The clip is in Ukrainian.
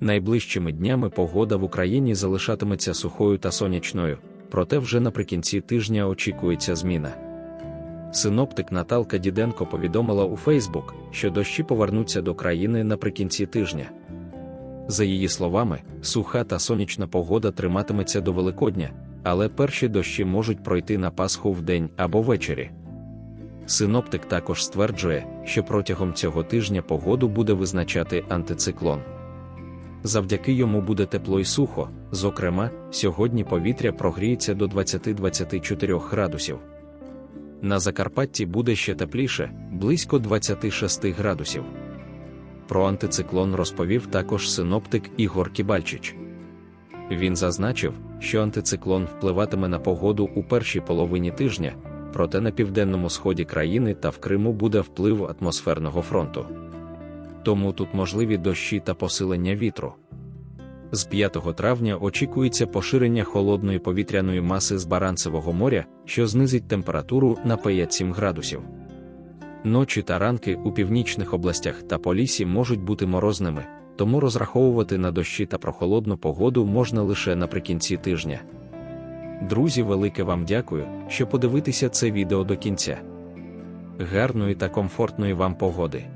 Найближчими днями погода в Україні залишатиметься сухою та сонячною, проте вже наприкінці тижня очікується зміна. Синоптик Наталка Діденко повідомила у Фейсбук, що дощі повернуться до країни наприкінці тижня. За її словами, суха та сонячна погода триматиметься до Великодня, але перші дощі можуть пройти на Пасху вдень або ввечері. Синоптик також стверджує, що протягом цього тижня погоду буде визначати антициклон. Завдяки йому буде тепло й сухо, зокрема, сьогодні повітря прогріється до 20-24 градусів. На Закарпатті буде ще тепліше, близько 26 градусів. Про антициклон розповів також синоптик Ігор Кібальчич. Він зазначив, що антициклон впливатиме на погоду у першій половині тижня, проте на південному сході країни та в Криму буде вплив атмосферного фронту. Тому тут можливі дощі та посилення вітру. З 5 травня очікується поширення холодної повітряної маси з Баранцевого моря, що знизить температуру на 5-7 градусів. Ночі та ранки у північних областях та по лісі можуть бути морозними, тому розраховувати на дощі та прохолодну погоду можна лише наприкінці тижня. Друзі, велике вам дякую, що подивитися це відео до кінця. Гарної та комфортної вам погоди!